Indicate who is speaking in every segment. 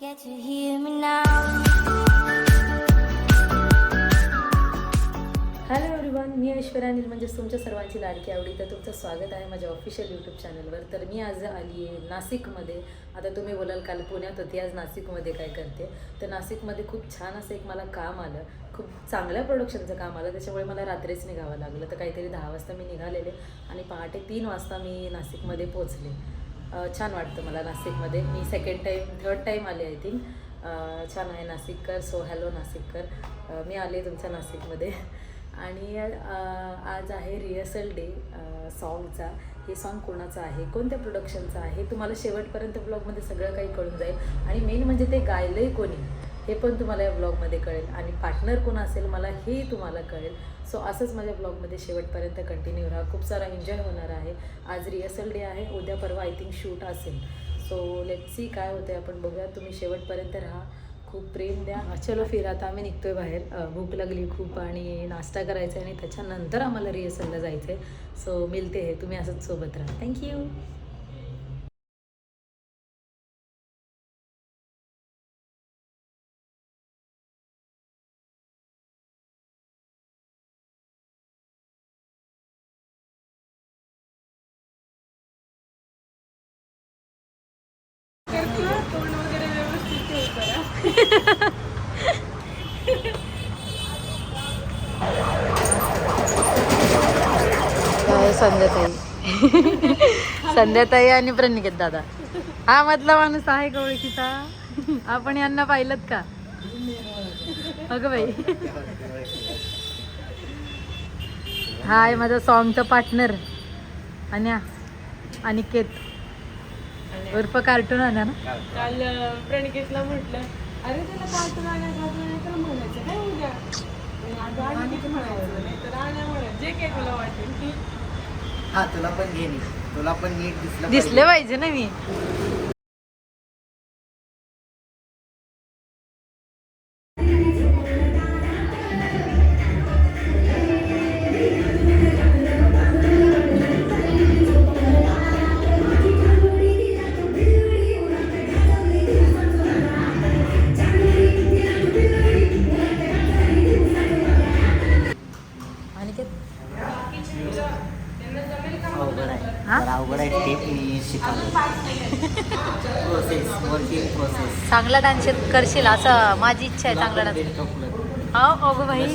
Speaker 1: Get to hear me now.
Speaker 2: Hello everyone मी ऐश्वर्या अनिल म्हणजेच तुमच्या सर्वांची लाडकी आवडी. तर तुमचं स्वागत आहे माझ्या ऑफिशियल यूट्यूब चॅनलवर तर मी आज आली आहे नाशिकमध्ये. आता तुम्ही बोलाल काल पुण्यात होती. आज नाशिकमध्ये काय करते? तर नाशिकमध्ये खूप छान असं एक मला काम आलं. खूप चांगल्या प्रोडक्शनचं काम आलं. त्याच्यामुळे मला रात्रीच निघावं लागलं. तर काहीतरी दहा वाजता मी निघालेले आणि पहाटे तीन वाजता मी नाशिकमध्ये पोचले छान वाटतं मला नाशिकमध्ये. मी सेकंड टाईम थर्ड टाईम आले आय थिंक छान आहे नाशिककर. सो हॅलो नाशिककर. मी आले तुमच्या नाशिकमध्ये. आणि आज आहे रिहर्सल डे सॉन्गचा हे सॉन्ग कोणाचं आहे? कोणत्या प्रोडक्शनचं आहे? तुम्हाला शेवटपर्यंत ब्लॉगमध्ये सगळं काही कळून जाईल. आणि मेन म्हणजे ते गायलंही कोणी? हे पण तुम्हाला या ब्लॉगमध्ये कळेल. आणि पार्टनर कोण असेल मला हे तुम्हाला कळेल. सो असंच माझ्या ब्लॉगमध्ये शेवटपर्यंत कंटिन्यू राहा. खूप सारा एन्जॉय होणार आहे. आज रिहर्सल डे आहे. उद्या परवा आय थिंक शूट असेल. सो लेट सी काय होते आपण बघूया. तुम्ही शेवटपर्यंत राहा. खूप प्रेम द्या. चलो फिर आता आम्ही निघतोय बाहेर. भूक लागली खूप आणि नाश्ता करायचा आहे आणि त्याच्यानंतर आम्हाला रिहर्सलला जायचं आहे सो मिळते हे. तुम्ही असंच सोबत राहा. थँक्यू संध्याताई? संध्याताई आणि प्रणिकेत दादा. हा मधला माणूस आहे का ओळखीचा? आपण यांना पाहिलं का? अगं बाई. हा आहे माझा सॉन्गचा पार्टनर आणि अनिकेत. उर्फ कार्टून आणा ना.
Speaker 3: काल प्रणिकेतला म्हटलं. अरे त्याला आणा आणा तर म्हणायचं काय उद्या? आणि आणखीच म्हणायचं नाही तर आणा म्हणा जे काही तुला वाटेल
Speaker 4: हा तुला पण घे. तुला पण नीट दिसलं
Speaker 2: दिसले पाहिजे ना मी.
Speaker 4: अवघड आहे.
Speaker 2: हा?
Speaker 4: टेप मी शिकालो प्रोसेस वर्किंग प्रोसेस
Speaker 2: चांगला डान्स करशील असं माझी इच्छा आहे चांगला डान्स हो अगो भाई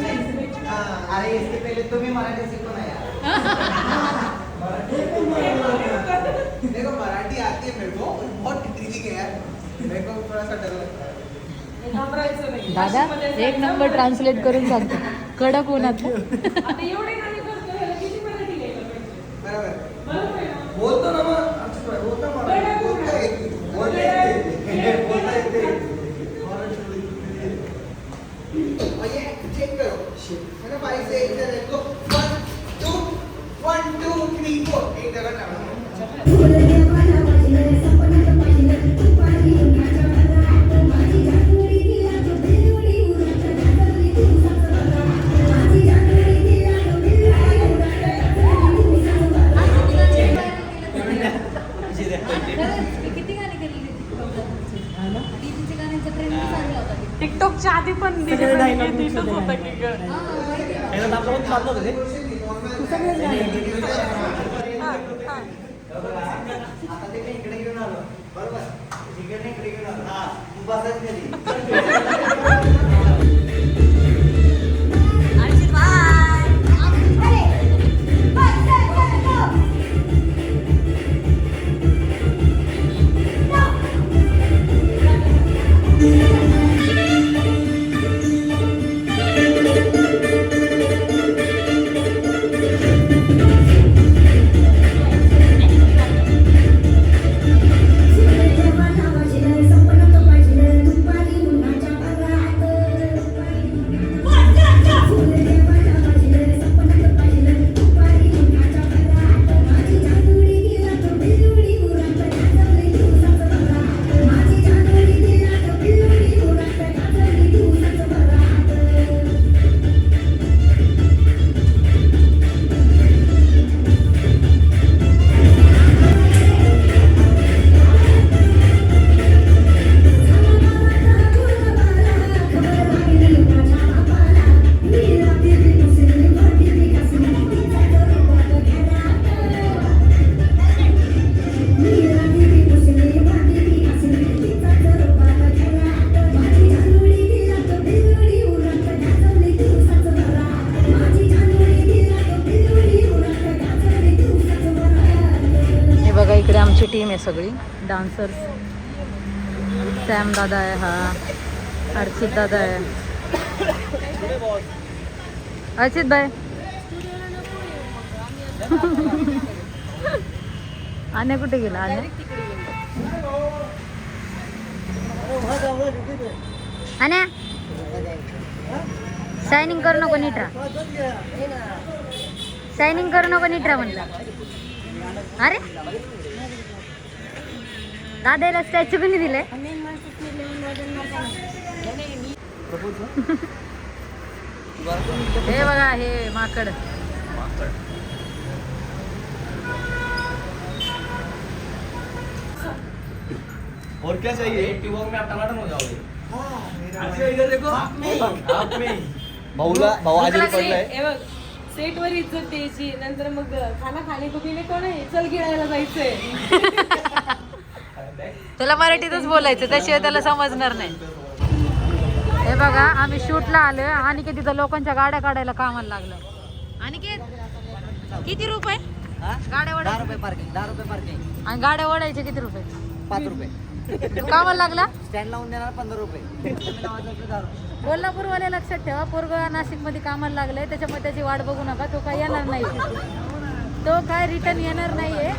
Speaker 4: अरे इसके पहले तुम्ही मराठी शिको ना यार
Speaker 5: देखो मराठी आती है मेरे को बहुत टिटली है। मेरे को थोड़ा सा डर लगता है।
Speaker 2: दादा एक नंबर ट्रान्सलेट करून सांगतो. कडक उन्हात.
Speaker 3: आता एवढे पण दिली पाहिजे, दिसत होतं. की ग. हा, हा.
Speaker 4: आता ते मी इकडे घेऊन आलो. बरोबर. इकडे इकडे घेऊन आलो. हा तू बसत
Speaker 2: सगळी. डान्सर्स सॅम दादा आहे हा. अर्चित दादा आहे. अर्चित बाय. आण्या कुठे गेला? आण्या? आण्या? शायनिंग करू नको नीट राहा. शायनिंग करू नको नीट राहा म्हणलं. अरे? दादाला स्टॅच्यू कोणी दिलंय हे बघा हे माकड.
Speaker 4: और क्या चाहिए? ट्यूबों में आप टमाटर हो जाओगे। अच्छा इधर देखो। आप में भाऊला भाऊ आजारी पडलाय.
Speaker 3: हे बघ सेट वर इज्जत द्यायची नंतर मग खाना खाणे को पिणे कोण आहे चल गिळायला जायचंय.
Speaker 2: त्याला मराठीतच बोलायचं त्याशिवाय त्याला समजणार नाही. हे बघा आम्ही शूटला आलो आणि की तिथं लोकांच्या गाड्या काढायला कामाला लागलं. आणि किती रुपये? गाड्या
Speaker 4: दहा
Speaker 2: वडायचे
Speaker 4: रुपये पार्किंग दहा रुपये पार्किंग
Speaker 2: आणि गाड्या वडायचे किती रुपये?
Speaker 4: पाच रुपये.
Speaker 2: कामाला लागला?
Speaker 4: स्टँड लावून देणार पंधरा रुपये.
Speaker 2: कोल्हापूरवाले लक्षात ठेवा पोरग नाशिकमध्ये कामाला लागलाय त्याच्यामुळे त्याची वाट बघू नका तो काय येणार नाही. तो काय रिटर्न येणार नाहीये.